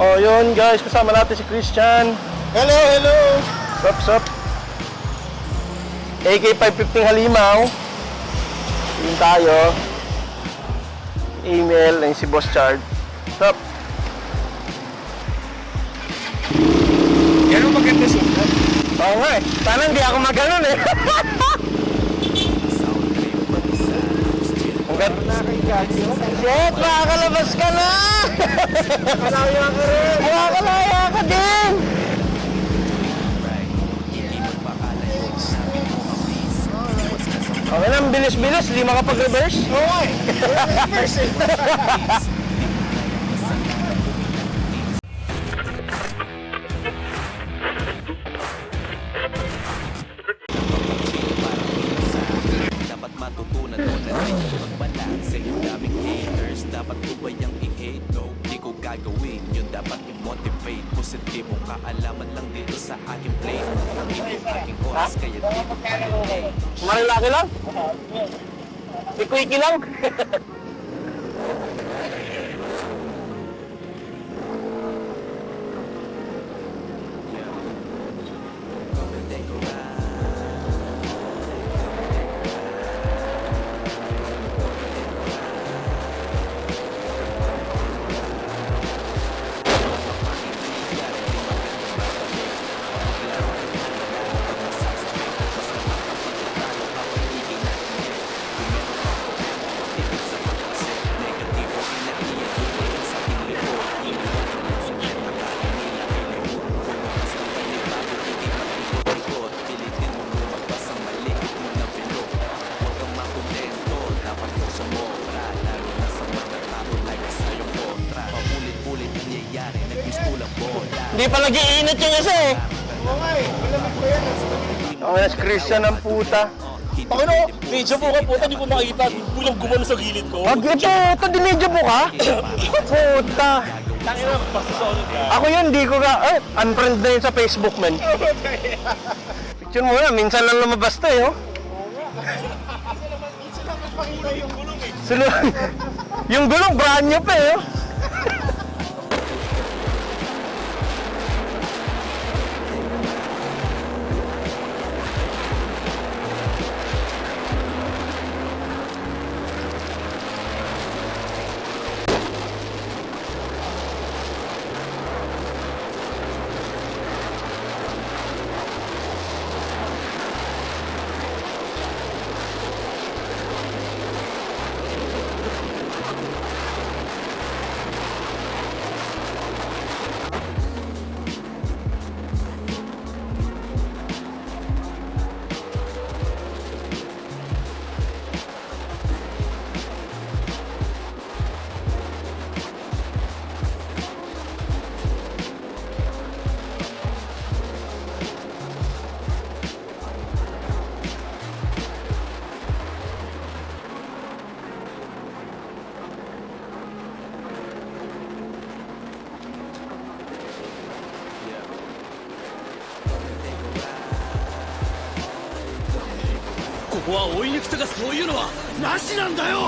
Oh, yun guys, kasama natin si Christian. Hello, hello! Sup, sup. AK550 Halimaw. Yun tayo. Email, ayun si Boss Chard. Sup. Yan ang maganda sulat. Oo nga eh. Sana hindi ako maganon eh. Ganda. Shit, makakalabas ka na! Makalaya ka rin! Makakalaya ka din! Okay lang, bilis-bilis, hindi makapag-reverse. Oo eh. Reverse eh. Yung daming haters, dapat ko ba yung i-hate? No, di ko gagawin Yun dapat i-motivate Positibong kaalaman lang dito sa aking plate Ang ito aking oras, kaya di ko kalulate Marilaki lang? Ikwiki lang? Nangyayari Nagpistulang bola Hindi pa nag-iinit yung isa eh. Oo nga eh. Malamig pa yan. Ang Christian ang puta. Pakino, medyo po ka puta, di ko nakita. Pulang gumano sa gilid ko. Pag ito, ito, dinidyo mo ka? Puta. Tangina, ulit ka. Ako yun, di ko ka, eh, unfriend na yun sa Facebook, man. Picture mo na, minsan lang lumabas to eh, oh. Pakita yung gulong eh. Sino, yung gulong, brand new pa eh, こは追い抜きとかそういうのはなしなんだよ！